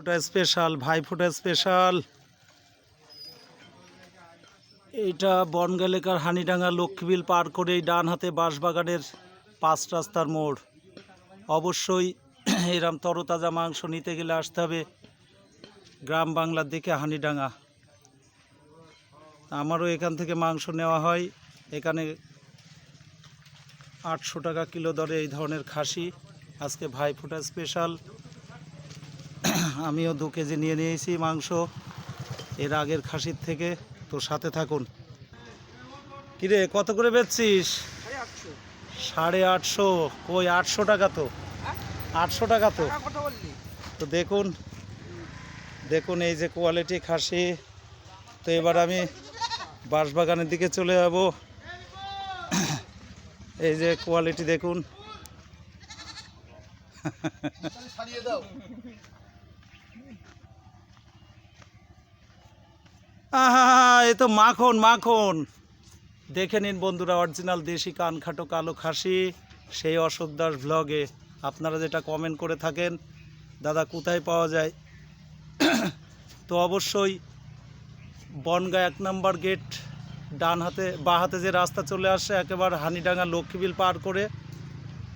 ফোটা স্পেশাল, ভাই ফোটা স্পেশাল। এইটা বনগালেকার হানিডাঙ্গা লক্ষ্মীবিল পার করেই ডান হাতে বাঁশবাগানের পাঁচ রাস্তার মোড়। অবশ্যই এরম তরতাজা মাংস নিতে গেলে আসতে হবে গ্রাম বাংলার দিকে হানিডাঙ্গা। আমারও এখান থেকে মাংস নেওয়া হয়। এখানে আটশো টাকা কিলো দরে এই ধরনের খাসি। আজকে ভাইফোঁটা স্পেশাল। আমিও দু কেজি নিয়ে নিয়েছি মাংস। এর আগের খাসির থেকে। তো সাথে থাকুন। কিরে, কত করে বেচছিস? সাড়ে আটশো। কই, আটশো টাকা তো। আটশো টাকা তো। তো দেখুন দেখুন এই যে কোয়ালিটি খাসি। তো এবার আমি বাঁশবাগানের দিকে চলে যাব। এই যে কোয়ালিটি দেখুন। এ তো মাখন মাখন। দেখে নিন বন্ধুরা, অরিজিনাল দেশি কান খাটো কালো খাসি, সেই অশোক দাস ভ্লগে আপনারা যেটা কমেন্ট করে থাকেন, দাদা কোথায় পাওয়া যায়? তো অবশ্যই বনগা এক নম্বর গেট ডান হাতে, বা হাতে যে রাস্তা চলে আসে একেবারে হানিডাঙ্গা লক্ষ্মীবিল পার করে,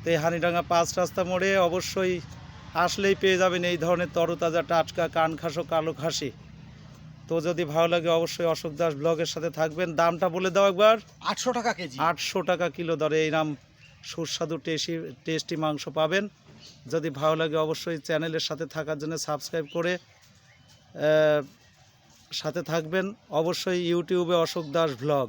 তো এই হানিডাঙ্গা পাঁচ রাস্তা মোড়ে অবশ্যই আসলেই পেয়ে যাবেন এই ধরনের তরতাজা টাটকা কান খাসো কালো খাসি। তো যদি ভালো লাগে অবশ্যই অশোক দাস ব্লগের সাথে থাকবেন। দামটা বলে দাও একবার। আটশো টাকা কেজি। আটশো টাকা কিলো দরে এইরাম সুস্বাদু টেস্টি টেস্টি মাংস পাবেন। যদি ভালো লাগে অবশ্যই চ্যানেলের সাথে থাকার জন্য সাবস্ক্রাইব করে সাথে থাকবেন। অবশ্যই ইউটিউবে অশোক দাস ব্লগ।